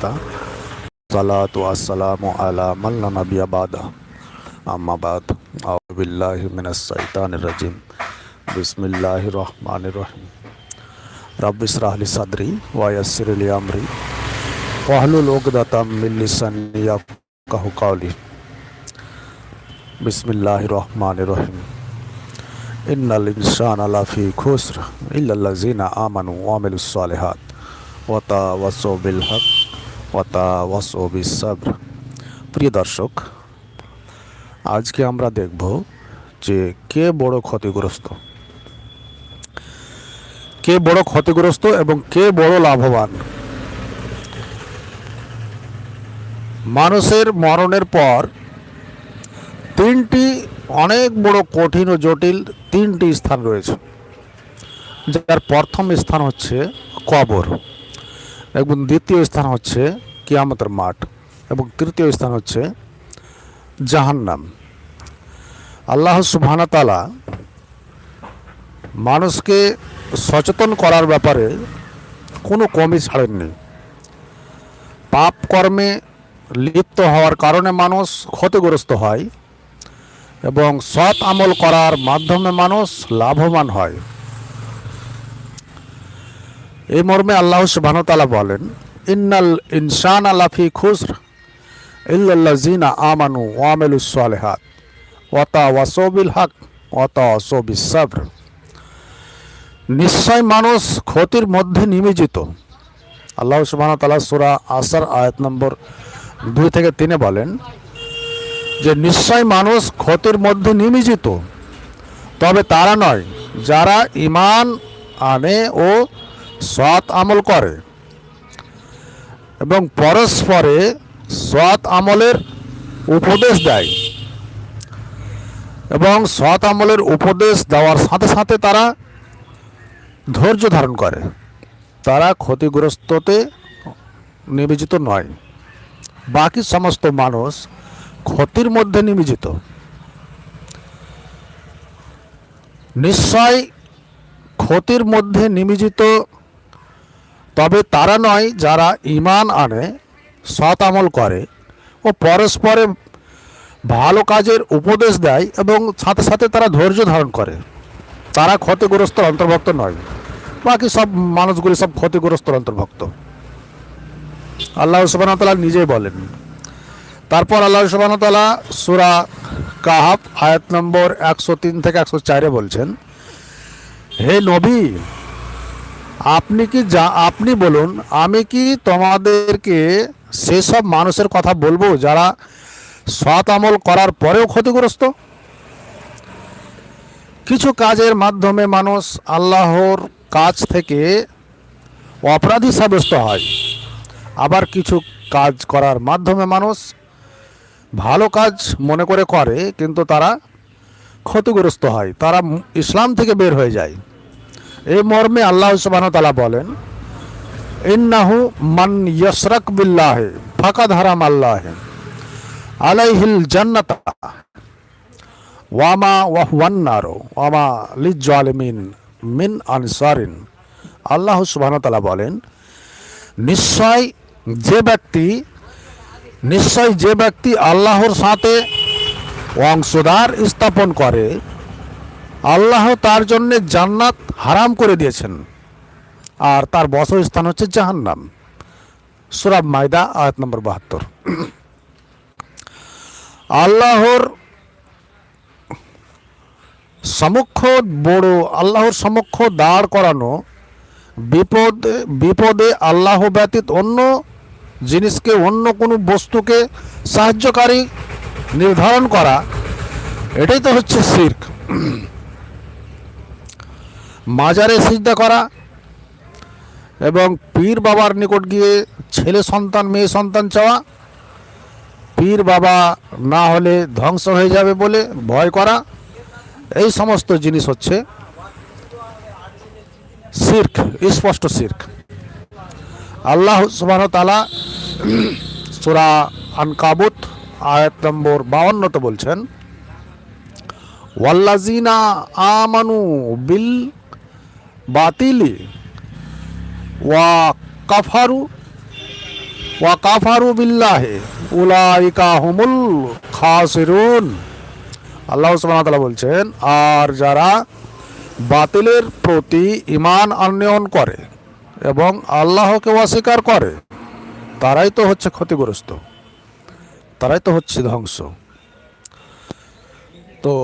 পিতা সালাতু আসসালামু আলা মাল্লা নাবিয়া বাদা আম্মা বাদ আউযু বিল্লাহি মিনাশ শাইতানির রাজিম বিসমিল্লাহির রহমানির রহিম রব্বি ইসরাহ লি সাদরি ওয়া ইয়াসসির লি আমরি ওয়াহলুল উকদাতাম মিন লিসানি ইয়াফকাহু কাওলি বিসমিল্লাহির রহমানির রহিম ইন্নাল ইনসানা লাফি খুসর ইল্লাল্লাযিনা আমানু ওয়া আমিলুস সালিহাত ওয়া তাওয়াসাউ বিল হক প্রিয় দর্শক, আজকে আমরা দেখব যে কে বড় ক্ষতিগ্রস্ত। কে বড় ক্ষতিগ্রস্ত এবং কে বড় লাভবান। মানুষের মরণের পর তিনটি অনেক বড় কঠিন ও জটিল তিনটি স্থান রয়েছে। যার প্রথম স্থান হচ্ছে কবর। এবং দ্বিতীয় স্থান হচ্ছে কিয়ামতের মাঠ এবং তৃতীয় স্থান হচ্ছে জাহান্নাম। আল্লাহ সুবহানাতালা মানুষকে সচেতন করার ব্যাপারে কোনো কমই ছাড়েননি। পাপ কর্মে লিপ্ত হওয়ার কারণে মানুষ ক্ষতিগ্রস্ত হয় এবং সৎ আমল করার মাধ্যমে মানুষ লাভবান হয়। এই মর্মে আল্লাহ সুবাহতালা বলেন, ইন্নাল ইনসান আলাফি খুসর ইল্লাল্লাজিনা আমানু ওয়ামেলুস সালেহাত ওয়াতা ওয়াসবিল হক ওয়াতা ওয়াসবিস সাবর নিশ্চয় মানুষ ক্ষতির মধ্যে নিমজ্জিত। আল্লাহ সুবাহ তালা সুরা আসার আয়াত নম্বর দুই থেকে তিনে বলেন, যে নিশ্চয় মানুষ ক্ষতির মধ্যে নিমজ্জিত, তবে তারা নয়, যারা ইমান আনে ও সৎ আমল করে এবং পরস্পরে সৎ আমলের উপদেশ দেয়। এবং সৎ আমলের উপদেশ দেওয়ার সাথে সাথে তারা ধৈর্য ধারণ করে। তারা ক্ষতিগ্রস্ততে নিবেজিত নয়। বাকি সমস্ত মানুষ ক্ষতির মধ্যে নিবেজিত। নিশ্চয় ক্ষতির মধ্যে নিবেজিত তবে তারা নয় যারা ইমান আনে, সৎ আমল করে ও পরস্পরে ভালো কাজের উপদেশ দেয় এবং সাথে সাথে তারা ধৈর্য ধারণ করে। তারা ক্ষতিগ্রস্ত অন্তর্ভুক্ত নয়। বাকি সব মানুষগুলি সব ক্ষতিগ্রস্ত অন্তর্ভুক্ত। আল্লাহ সুবাহতালা নিজেই বলেন। তারপর আল্লাহ সুবাহতালা সুরা কাহাব আয়াত নম্বর একশো তিন থেকে একশো চারে বলছেন, হে নবী আপনি কি যা, আপনি বলুন, আমি কি তোমাদেরকে সেসব মানুষের কথা বলব যারা সৎ আমল করার পরেও ক্ষতিগ্রস্ত? কিছু কাজের মাধ্যমে মানুষ আল্লাহর কাজ থেকে অপরাধী সাব্যস্ত হয়। আবার কিছু কাজ করার মাধ্যমে মানুষ ভালো কাজ মনে করে করে, কিন্তু তারা ক্ষতিগ্রস্ত হয়। তারা ইসলাম থেকে বের হয়ে যায়। এই মর্মে আল্লাহ সুবাহ তালা বলেন, ইন্নাহু মান ইয়সরক বিল্লাহে ফাঁকা ধারাম আল্লাহ, আলাইহিল জান্নাতা, ওয়ামা ওয়াহওয়ান্নারো ওয়ামা লিজালিমিন মিন আনসারিন। আল্লাহ সুবাহতালা বলেন, নিশ্চয় যে ব্যক্তি, নিশ্চয় যে ব্যক্তি আল্লাহর সাথে অংশদার স্থাপন করে আল্লাহ তার জন্যে জান্নাত হারাম করে দিয়েছেন। আর তার বসস্থান হচ্ছে জাহান্নাম। সুরাব মায়দা, আয়াত নম্বর বাহাত্তর। আল্লাহর সমক্ষ বড়, আল্লাহর সমক্ষ দাঁড় করানো বিপদে বিপদে আল্লাহ ব্যতীত অন্য জিনিসকে, অন্য কোনো বস্তুকে সাহায্যকারী নির্ধারণ করা, এটাই তো হচ্ছে শির্ক। মাজারে সিজদা করা এবং পীর বাবার নিকট গিয়ে ছেলে সন্তান, মেয়ে সন্তান চাওয়া। পীর বাবা না হলে ধ্বংস হয়ে যাবে বলে ভয় করা। এই সমস্ত জিনিস হচ্ছে সির্ক স্পষ্ট সির্ক আল্লাহ সুবাহ তালা সুরা আনকাবুত আয়াত নম্বর বাউন্নতে বলছেন ওয়াল্লাজিনা আমানু বিল বাতিলি। ওয়া কাফারু ওয়া কাফারু বিল্লাহে, উলাইকা হুমুল খাসিরুন। আল্লাহ তাআলা বলছেন, আর যারা বাতিলের প্রতি ঈমান আনয়ন করে এবং আল্লাহকে অস্বীকার করে, তারাই তো হচ্ছে ক্ষতিগ্রস্ত, তারাই তো হচ্ছে ধ্বংস। তো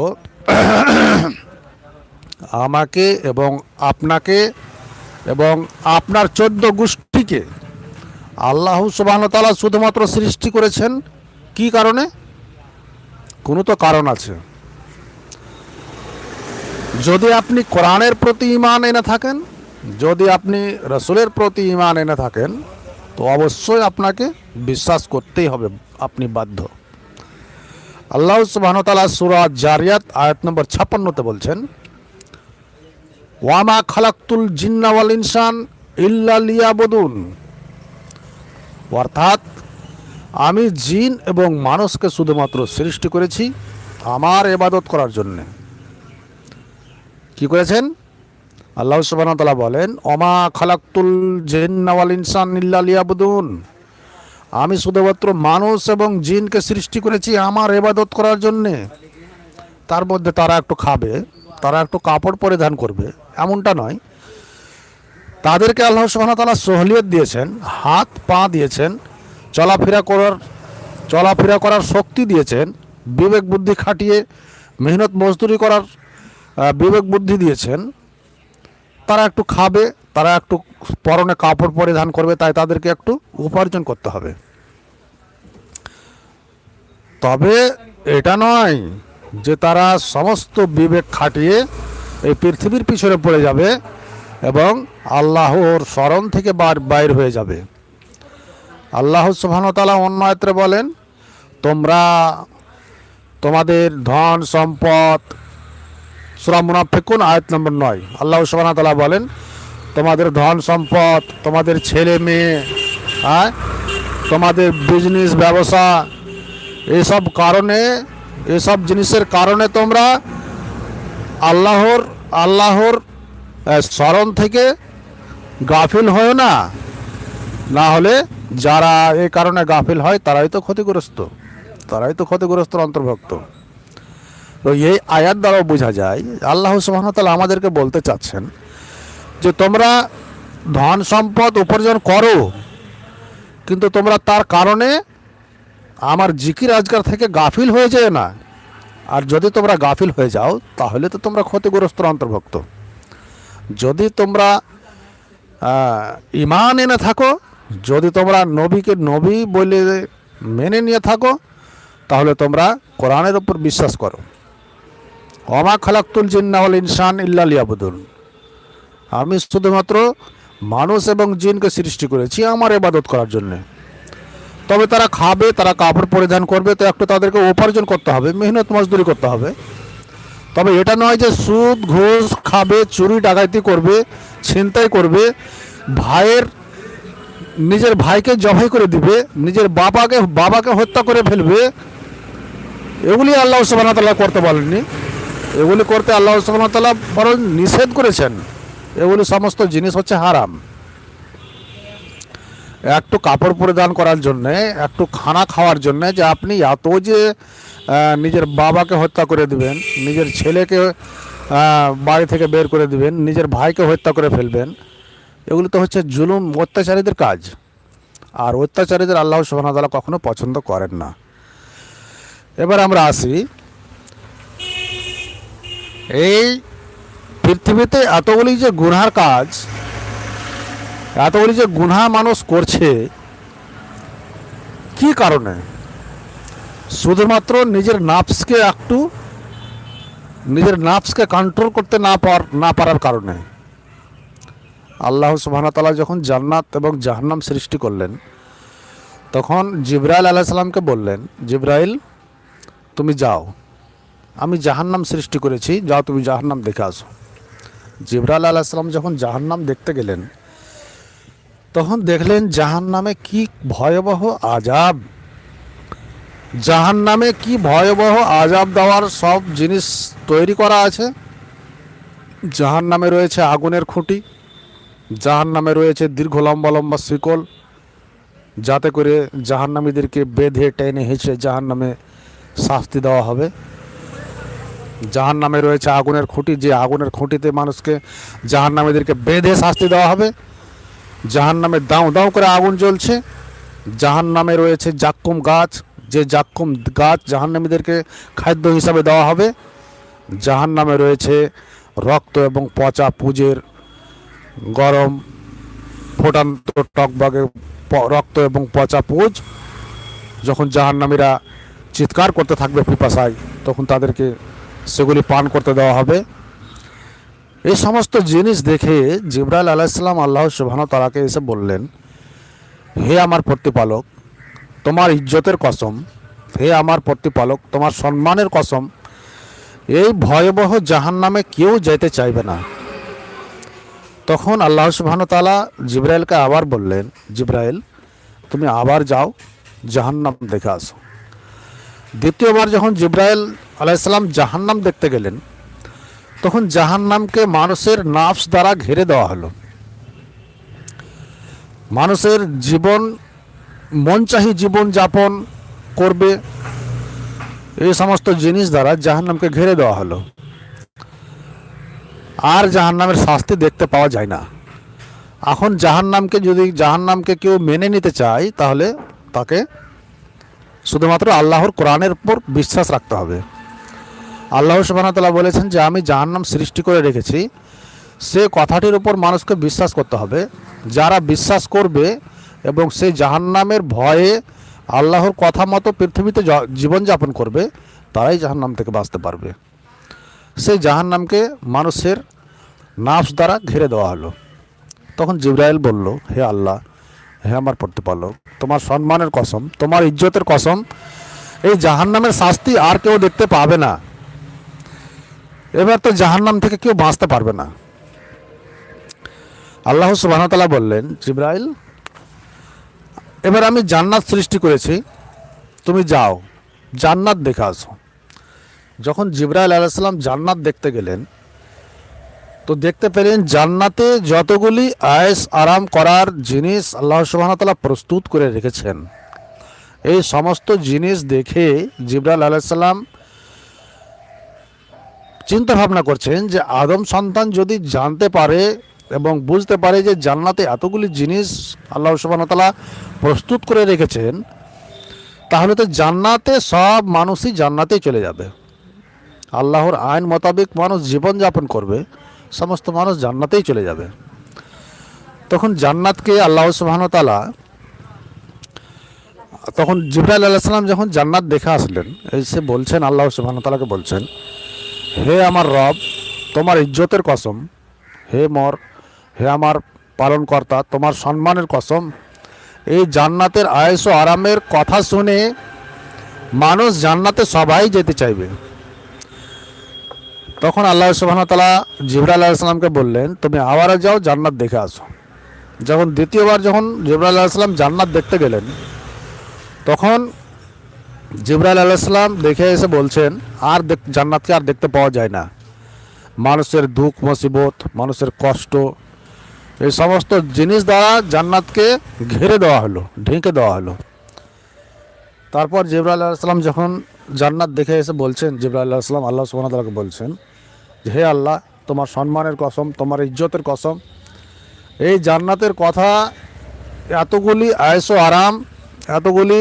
আমাকে এবং আপনাকে এবং আপনার চোদ্দ গোষ্ঠীকে আল্লাহ সুবাহতালা শুধুমাত্র সৃষ্টি করেছেন। কি কারণে? কোনো তো কারণ আছে। যদি আপনি কোরআনের প্রতি ইমান এনে থাকেন, যদি আপনি রসুলের প্রতি ইমান এনে থাকেন, তো অবশ্যই আপনাকে বিশ্বাস করতেই হবে, আপনি বাধ্য। আল্লাহ সুবাহতালা সুরাত জারিয়াত আয়াত নম্বর ছাপ্পান্নতে বলছেন ওয়ামা খালাক্তুল জিন্নাওয়াল ইনসান ইল্লা লিয়াবুদুন। অর্থাৎ, আমি জিন এবং মানুষকে শুধুমাত্র সৃষ্টি করেছি আমার এবাদত করার জন্যে। কি করেছেন? আল্লাহ সুবাহ তালা বলেন অমা খালাক্তুল জিন্নাওয়াল ইনসান ইল্লা লিয়াবুদুন। আমি শুধুমাত্র মানুষ এবং জিনকে সৃষ্টি করেছি আমার এবাদত করার জন্যে। তার মধ্যে তারা একটু খাবে। তারা একটু কাপড় পরিধান করবে, এমনটা নয়। তাদেরকে আল্লাহ সুবাহতালা সহলিয়ত দিয়েছেন, হাত, পা দিয়েছেন, চলাফেরা করার চলাফেরা করার শক্তি দিয়েছেন, বিবেক বুদ্ধি খাটিয়ে, মেহনত মজদুরি করার বিবেক বুদ্ধি দিয়েছেন। তারা একটু খাবে, তারা একটু পরনে কাপড় পরিধান করবে, তাই তাদেরকে একটু উপার্জন করতে হবে। তবে এটা নয় যে তারা সমস্ত বিবেক খাটিয়ে এই পৃথিবীর পিছনে পড়ে যাবে এবং আল্লাহর স্মরণ থেকে বাইর হয়ে যাবে। আল্লাহ সুবহানতালা অন্য আয়ত্রে বলেন, তোমরা তোমাদের ধন, সম্পদ, সুরা মুনাফিকুন আয়াত নম্বর নয়। আল্লাহ সুবহানতালা বলেন, তোমাদের ধন, সম্পদ, তোমাদের ছেলে মেয়ে হ্যাঁ তোমাদের বিজনেস ব্যবসা, এসব কারণে এসব জিনিসের কারণে তোমরা আল্লাহর আল্লাহর স্মরণ থেকে গাফিল হয় না। না হলে যারা এ কারণে গাফিল হয়, তারাই তো ক্ষতিগ্রস্ত। তারাই তো ক্ষতিগ্রস্তর অন্তর্ভুক্ত। তো এই আয়াত দ্বারাও বোঝা যায়, আল্লাহ সুবাহতাল আমাদেরকে বলতে চাচ্ছেন যে তোমরা ধন সম্পদ উপার্জন করো, কিন্তু তোমরা তার কারণে আমার জিকির আজকার থেকে গাফিল হয়ে যায় না। আর যদি তোমরা গাফিল হয়ে যাও, তাহলে তো তোমরা ক্ষতিগ্রস্ত অন্তর্ভুক্ত। যদি তোমরা ইমান এনে থাকো, যদি তোমরা নবীকে নবী বলে মেনে নিয়ে থাকো, তাহলে তোমরা কোরআনের উপর বিশ্বাস করো। অমা খালাক্তুল জিন্নাওয়াল ইনসান ইল্লা লিয়াবুদুন। আমি শুধুমাত্র মানুষ এবং জিনকে সৃষ্টি করেছি আমার এবাদত করার জন্যে। তবে তারা খাবে, তারা কাপড় পরিধান করবে, তো একটু তাদেরকে উপার্জন করতে হবে, মেহনত মজদুরি করতে হবে। তবে এটা নয় যে সুদ, ঘুষ, খাবে, চুরি, ডাকাতি করবে, ছিনতাই করবে, ভাইয়ের, নিজের ভাইকে জবাই করে দিবে, নিজের বাবাকে বাবাকে হত্যা করে ফেলবে, এগুলি আল্লাহ সুবাহ তাল্লাহ করতে বলেননি। এগুলি করতে আল্লাহ সুবাহ তাল্লাহ বরং নিষেধ করেছেন। এগুলি সমস্ত জিনিস হচ্ছে হারাম। একটু কাপড় পরিধান করার জন্যে, একটু খানা খাওয়ার জন্যে যে আপনি এত যে নিজের বাবাকে হত্যা করে দিবেন, নিজের ছেলেকে বাড়ি থেকে বের করে দিবেন, নিজের ভাইকে হত্যা করে ফেলবেন, এগুলো তো হচ্ছে জুলুম, অত্যাচারীদের কাজ। আর অত্যাচারীদের আল্লাহ সুবাহতালা কখনো পছন্দ করেন না। এবার আমরা আসি, এই পৃথিবীতে এতগুলি যে গুনহার কাজ এতগুলি যে গুনহা মানুষ করছে, কি কারণে? শুধুমাত্র নিজের নাফসকে একটু, নিজের নাফসকে কন্ট্রোল করতে না পার, না পারার কারণে। আল্লাহ সুবাহতালা যখন জান্নাত এবং জাহান্নাম সৃষ্টি করলেন, তখন জিব্রাইল আলাইসাল্লামকে বললেন, জিব্রাইল, তুমি যাও। আমি জাহান্নাম সৃষ্টি করেছি, যাও তুমি জাহান্নাম দেখে আসো। জিব্রাইল আলাইসাল্লাম যখন জাহান্নাম দেখতে গেলেন তখন দেখলেন জাহান্নামে কি ভয়াবহ আজাব জাহান্নামে কি ভয়াবহ আজাব দেওয়ার সব জিনিস তৈরি করা আছে। জাহান্নামে রয়েছে আগুনের খুঁটি, জাহান্নামে রয়েছে দীর্ঘ লম্বা লম্বা শিকল, যাতে করে জাহান্নামীদেরকে বেঁধে, টেনে, হেঁচড়ে জাহান্নামে শাস্তি দেওয়া হবে। জাহান নামে রয়েছে আগুনের খুঁটি, যে আগুনের খুঁটিতে মানুষকে জাহান নামীদেরকে বেঁধে শাস্তি দেওয়া হবে। জাহান নামে দাও দাও করে আগুন জ্বলছে। জাহান নামে রয়েছে জাক্কুম গাছ। যে জাক্কুম গাছ জাহান্নামীদেরকে খাদ্য হিসাবে দেওয়া হবে জাহান নামে রয়েছে রক্ত এবং পচা পুজের গরম ফোটান্ত টকবাগে রক্ত এবং পচা পুজ। যখন জাহান্নামীরা চিৎকার করতে থাকবে পিপাসায়, তখন তাদেরকে সেগুলি পান করতে দেওয়া হবে। এই সমস্ত জিনিস দেখে জিব্রাইল আলাইসাল্লাম আল্লাহ সুবহান তালাকে এসে বললেন, হে আমার প্রতিপালক, তোমার ইজ্জতের কসম, হে আমার প্রতিপালক, তোমার সম্মানের কসম, এই ভয়াবহ জাহান নামে কেউ যেতে চাইবে না। তখন আল্লাহ সুবহান তালা জিব্রাইলকে আবার বললেন, জিব্রাইল, তুমি আবার যাও, জাহান্নাম দেখে আসো। দ্বিতীয়বার যখন জিব্রাইল আলাইসাল্লাম জাহান্নাম দেখতে গেলেন তখন জাহান্নামকে মানুষের নাফস দ্বারা ঘিরে দেওয়া হলো। মানুষের জীবন, মনচাহী জীবন যাপন করবে, এই সমস্ত জিনিস দ্বারা জাহান্নামকে ঘিরে দেওয়া হলো। আর জাহান্নামের শাস্তি দেখতে পাওয়া যায় না। এখন জাহান্নামকে যদি, জাহান্নামকে কেউ মেনে নিতে চায়, তাহলে তাকে শুধুমাত্র আল্লাহর কোরআনের উপর বিশ্বাস রাখতে হবে। আল্লাহ সুবাহতাল্লাহ বলেছেন যে আমি জাহান্নাম সৃষ্টি করে রেখেছি। সে কথাটির উপর মানুষকে বিশ্বাস করতে হবে। যারা বিশ্বাস করবে এবং সেই জাহান্নামের ভয়ে আল্লাহর কথা মতো পৃথিবীতে জীবনযাপন করবে, তারাই জাহান্নাম থেকে বাঁচতে পারবে। সেই জাহান্নামকে মানুষের নাফস দ্বারা ঘিরে দেওয়া হলো। তখন জিব্রাইল বলল, হে আল্লাহ, হে আমার প্রতিপালক, তোমার সম্মানের কসম, তোমার ইজ্জতের কসম, এই জাহান্নামের শাস্তি আর কেউ দেখতে পাবে না। এবার তো জাহান্নাম থেকে কেউ বাঁচতে পারবে না। আল্লাহ সুবাহতাল্লাহ বললেন, জিব্রাইল, এবার আমি জান্নাত সৃষ্টি করেছি। তুমি যাও, জান্নাত দেখে আসো। যখন জিব্রাইল আলাইসাল্লাম জান্নাত দেখতে গেলেন, তো দেখতে পেলেন জান্নাতে যতগুলি আয়েস আরাম করার জিনিস আল্লাহ সুবাহতাল্লাহ প্রস্তুত করে রেখেছেন। এই সমস্ত জিনিস দেখে জিব্রাইল আলাইসাল্লাম চিন্তা ভাবনা করছেন যে আদম সন্তান যদি জানতে পারে এবং বুঝতে পারে যে জান্নাতে এতগুলি জিনিস আল্লাহ সুবাহতাল্লাহ প্রস্তুত করে রেখেছেন, তাহলে তো জান্নাতে সব মানুষই জান্নাতেই চলে যাবে। আল্লাহর আইন মোতাবেক মানুষ জীবনযাপন করবে, সমস্ত মানুষ জান্নাতেই চলে যাবে। তখন জান্নাতকে আল্লাহ সুবাহতালা তখন জিব্রাইল আলাইসালাম যখন জান্নাত দেখে আসলেন এসে বলছেন, আল্লাহ সুবাহতালাকে বলছেন হে আমার রব, তোমার ইজ্জতের কসম। হে মর, হে আমার পালনকর্তা, তোমার সম্মানের কসম। এই জান্নাতের আয়েস ও আরামের কথা শুনে মানুষ জান্নাতে সবাই যেতে চাইবে। তখন আল্লাহ সুবাহতালা জিবরাল আলাইসালামকে বললেন, তুমি আবারও যাও, জান্নাত দেখে আসো। যখন দ্বিতীয়বার যখন জিবরাল আলাইসালাম জান্নাত দেখতে গেলেন, তখন জিবরাইল আলাইসালাম দেখে এসে বলছেন, আর জান্নাতকে আর দেখতে পাওয়া যায় না। মানুষের দুঃখ, মুসিবত, মানুষের কষ্ট, এই সমস্ত জিনিস দ্বারা জান্নাতকে ঘিরে দেওয়া হলো, ঢেকে দেওয়া হলো। তারপর জিবরাইল আলাইসালাম যখন জান্নাত দেখে এসে বলছেন, জিবরাইল আলাইসালাম আল্লাহ সুবাহতালাকে বলছেন, যে, হে আল্লাহ, তোমার সম্মানের কসম, তোমার ইজ্জতের কসম, এই জান্নাতের কথা এতগুলি আয়স আরাম, এতগুলি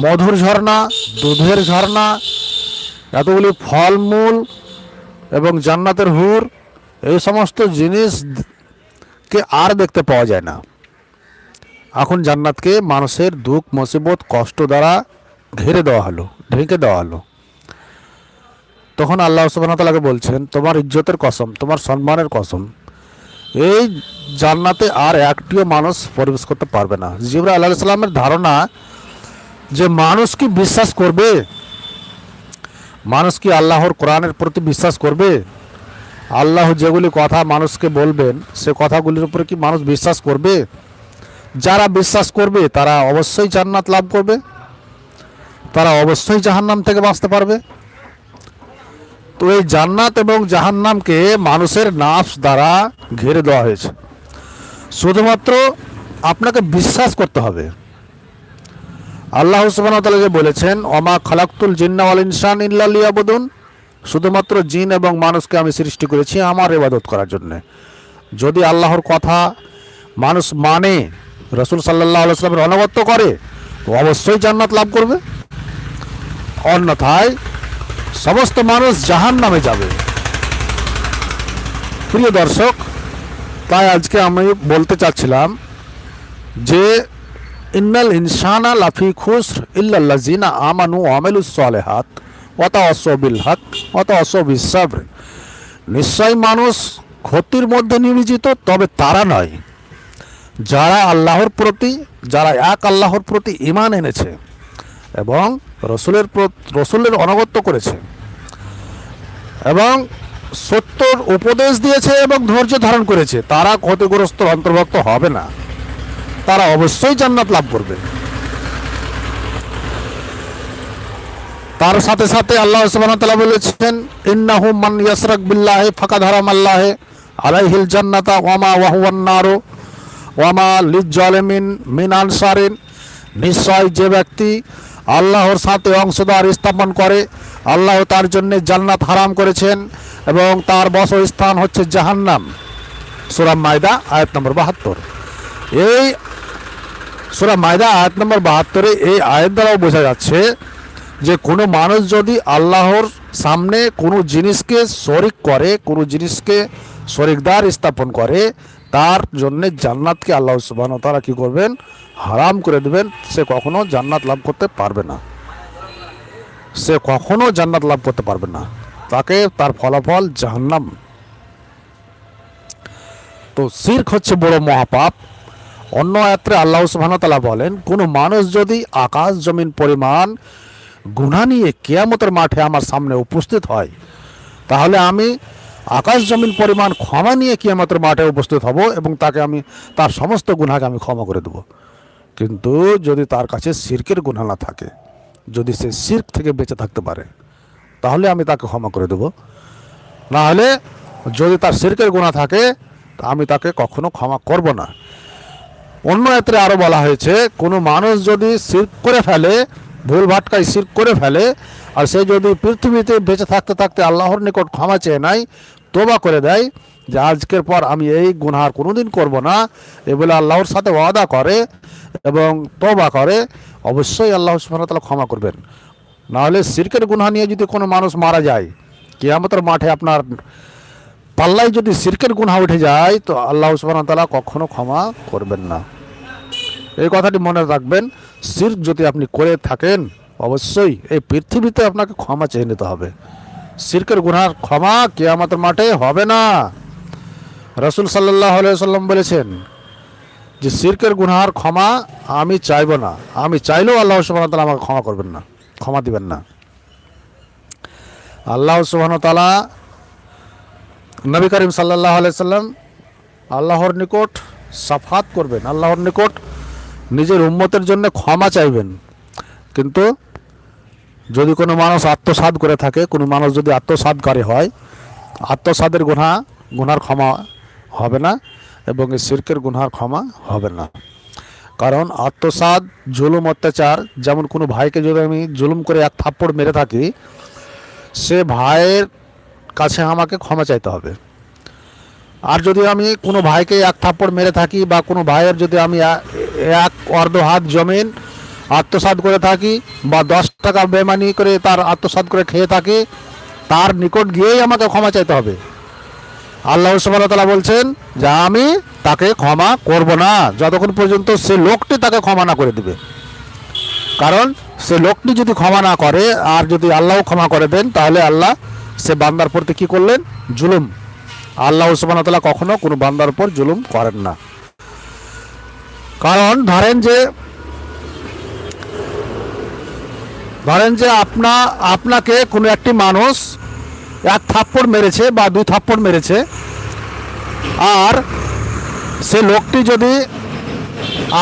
মধুর ঝর্ণা, দুধের ঝর্ণা, এতগুলি ফলমূল এবং জান্নাতের হুর, এই সমস্ত জিনিসকে আর দেখতে পাওয়া যায় না। এখন জান্নাতকে মানুষের দুঃখ, মুসিবত, কষ্ট দ্বারা ঘিরে দেওয়া হলো, ঢেকে দেওয়া হলো। তখন আল্লাহ সুবাহতালাকে বলছেন, তোমার ইজ্জতের কসম, তোমার সম্মানের কসম, এই জান্নাতে আর একটিও মানুষ প্রবেশ করতে পারবে না। জিবরা আল্লাহ সাল্লামের ধারণা যে মানুষ কি বিশ্বাস করবে? মানুষ কি আল্লাহর কোরআনের প্রতি বিশ্বাস করবে? আল্লাহ যেগুলি কথা মানুষকে বলবেন, সে কথাগুলির উপরে কি মানুষ বিশ্বাস করবে? যারা বিশ্বাস করবে, তারা অবশ্যই জান্নাত লাভ করবে। তারা অবশ্যই জাহান্নাম থেকে বাঁচতে পারবে। তো এই জান্নাত এবং জাহান্নামকে মানুষের নাফস দ্বারা ঘিরে দেওয়া হয়েছে। শুধুমাত্র আপনাকে বিশ্বাস করতে হবে। আল্লাহ ওয়া যে বলেছেন অমা খালাক্তুল জিন্না ওয়াল ইনসান ইল্লা লিয়াবুদুন শুধুমাত্র জিন এবং মানুষকে আমি সৃষ্টি করেছি আমার ইবাদত করার জন্য। যদি আল্লাহর কথা মানুষ মানে রসুল সাল্লাহ আলাইসলামের অনগত্য করে অবশ্যই জান্নাত লাভ করবে। অন্যথায় সমস্ত মানুষ জাহান নামে যাবে। প্রিয় দর্শক, তাই আজকে আমি বলতে চাচ্ছিলাম যে ইন্নাল ইনসানা লাফি খুসর ইল্লাল্লাজিনা আমানু আমেলুস সালেহাত অত অসবিল হক অত অসবিল সাবর। নিশ্চয় মানুষ ক্ষতির মধ্যে নিয়োজিত, তবে তারা নয়। যারা আল্লাহর প্রতি, যারা এক আল্লাহর প্রতি ইমান এনেছে এবং রসুলের রসুলের অনগত্য করেছে এবং সত্যর উপদেশ দিয়েছে এবং ধৈর্য ধারণ করেছে, তারা ক্ষতিগ্রস্ত অন্তর্ভুক্ত হবে না। তারা অবশ্যই জান্নাত লাভ করবে। তার সাথে সাথে আল্লাহ ওয়া বলেছেন, ইন্নাহু মান ইয়াসরাক বিল্লাহি ফাকাদ হারাম আল্লাহে আলাইহিল জান্নাতা ওয়ামা ওয়াহুয়ান নারু ওয়ামা লিজ্জালিমিন মিন আনসারিন। নিশ্চয় যে ব্যক্তি আল্লাহর সাথে অংশদার স্থাপন করে, আল্লাহ তার জন্য জান্নাত হারাম করেছেন এবং তার বসস্থান হচ্ছে জাহান্নাম। সূরা মায়দা, আয়াত নম্বর বাহাত্তর। এই সুরা মায়দা আয়াত নম্বর বাহাত্তরে এই আয়াত দ্বারাও বোঝা যাচ্ছে যে কোনো মানুষ যদি আল্লাহর সামনে কোনো জিনিসকে শরিক করে, কোনো জিনিসকে শরিকদার স্থাপন করে, তার জন্যে জান্নাতকে আল্লাহ সুবাহ তারা কী করবেন? হারাম করে দেবেন। সে কখনো জান্নাত লাভ করতে পারবে না। সে কখনো জান্নাত লাভ করতে পারবে না। তাকে তার ফলাফল জাহান্নাম। তো শির্ক হচ্ছে বড় মহাপাপ। অন্য আয়াত্রে আল্লাহ সুবহানাহু বলেন, কোনো মানুষ যদি আকাশ জমিন পরিমাণ গুণা নিয়ে কেয়ামতের মাঠে আমার সামনে উপস্থিত হয়, তাহলে আমি আকাশ জমিন পরিমাণ ক্ষমা নিয়ে কিয়ামতের মাঠে উপস্থিত হব এবং তাকে আমি, তার সমস্ত গুণাকে আমি ক্ষমা করে দেব। কিন্তু যদি তার কাছে সিরকের গুণা না থাকে, যদি সে সির্ক থেকে বেঁচে থাকতে পারে, তাহলে আমি তাকে ক্ষমা করে দেব। না হলে যদি তার সিরকের গুণা থাকে, আমি তাকে কখনো ক্ষমা করব না। অন্য ক্ষেত্রে আরও বলা হয়েছে, কোনো মানুষ যদি সির্ক করে ফেলে, ভুল ভাটকায় সির্ক করে ফেলে, আর সে যদি পৃথিবীতে বেঁচে থাকতে থাকতে আল্লাহর নিকট ক্ষমা চেয়ে নেয় তোবা করে দেয়, যে আজকের পর আমি এই গুনহার কোনোদিন করব না, এ বলে আল্লাহর সাথে ওয়াদা করে এবং তোবা করে, অবশ্যই আল্লাহ সুবহানাহু ক্ষমা করবেন। নাহলে সিরকের গুনহা নিয়ে যদি কোনো মানুষ মারা যায়, কিয়ামতের মাঠে আপনার পাল্লায় যদি সিরকের গুণা উঠে যায়, তো আল্লাহ সুবহানাহু তাআলা কখনো ক্ষমা করবেন না। এই কথাটি মনে রাখবেন, সির্ক যদি আপনি করে থাকেন, অবশ্যই এই পৃথিবীতে আপনাকে ক্ষমা চেয়ে নিতে হবে। সিরকের গুনার ক্ষমা কিয়ামতের মাঠে হবে না। রসুল সাল্লাহ সাল্লাম বলেছেন যে, সিরকের গুনার ক্ষমা আমি চাইব না। আমি চাইলেও আল্লাহ সুবহানাহু তাআলা আমাকে ক্ষমা করবেন না, ক্ষমা দিবেন না। আল্লাহ সুবহানাহু তাআলা নবী করিম সাল্লাহ সাল্লাম আল্লাহর নিকট সাফাত করবেন। আল্লাহর নিকট নিজের উম্মতের জন্য ক্ষমা চাইবেন। কিন্তু যদি কোনো মানুষ আত্মসাদ করে থাকে, কোনো মানুষ যদি আত্মসাদকারী হয় আত্মসাদের গুণা গুনার ক্ষমা হবে না এবং এই সিরকের গুনার ক্ষমা হবে না। কারণ আত্মসাদ জুলুম, অত্যাচার, যেমন কোনো ভাইকে যদি আমি জুলুম করে এক থাপ্পড় মেরে থাকি, সে ভাইয়ের কাছে আমাকে ক্ষমা চাইতে হবে। আর যদি আমি কোনো ভাইকে এক থাপ্পড় মেরে থাকি বা কোনো ভাইয়ের যদি আমি এক অর্ধ হাত জমিন আত্মসাৎ করে থাকি বা দশ টাকা বেমানি করে তার আত্মসাৎ করে খেয়ে থাকি, তার নিকট গিয়েই আমাকে ক্ষমা চাইতে হবে। আল্লাহ সুবাহতালা বলছেন, যে আমি তাকে ক্ষমা করব না। যতক্ষণ পর্যন্ত সে লোকটি তাকে ক্ষমা না করে দিবে। কারণ সে লোকটি যদি ক্ষমা না করে, আর যদি আল্লাহ ক্ষমা করে দেন, তাহলে আল্লাহ সে বান্দার প্রতি কি করলেন? জুলুম। আল্লাহ সুবাহতাল্লাহ কখনো কোনো বান্দার উপর জুলুম করেন না। কারণ ধরেন যে ধরেন যে আপনা, আপনাকে কোনো একটি মানুষ এক থাপ্পড় মেরেছে বা দুই থাপ্পড় মেরেছে, আর সে লোকটি যদি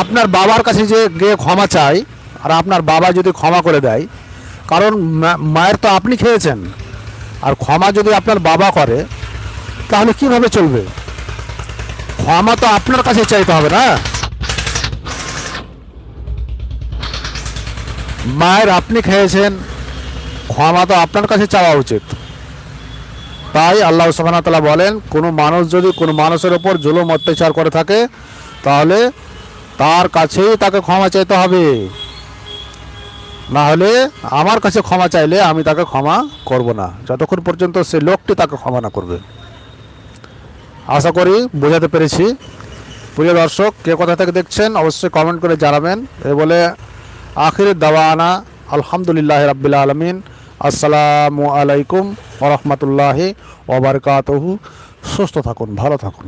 আপনার বাবার কাছে যে গিয়ে ক্ষমা চায়, আর আপনার বাবা যদি ক্ষমা করে দেয়, কারণ মায়ের তো আপনি খেয়েছেন। আর ক্ষমা যদি আপনার বাবা করে, তাহলে কীভাবে চলবে? ক্ষমা তো আপনার কাছে চাইতে হবে না। মায়ের আপনি খেয়েছেন, ক্ষমা তো আপনার কাছে চাওয়া উচিত। তাই আল্লাহ সুবাহতালা বলেন, কোনো মানুষ যদি কোনো মানুষের ওপর জুলুম, অত্যাচার করে থাকে, তাহলে তার কাছেই তাকে ক্ষমা চাইতে হবে। না হলে আমার কাছে ক্ষমা চাইলে আমি তাকে ক্ষমা করব না। যতক্ষণ পর্যন্ত সে লোকটি তাকে ক্ষমা না করবে। আশা করি বোঝাতে পেরেছি। প্রিয় দর্শক, কে কোথা থেকে দেখছেন অবশ্যই কমেন্ট করে জানাবেন। এ বলে আখির দাওয়ানা, আলহামদুলিল্লাহ রাব্বিল আলমিন। আসসালামু আলাইকুম ওরহমতুল্লাহি ওবরকাতহু সুস্থ থাকুন, ভালো থাকুন।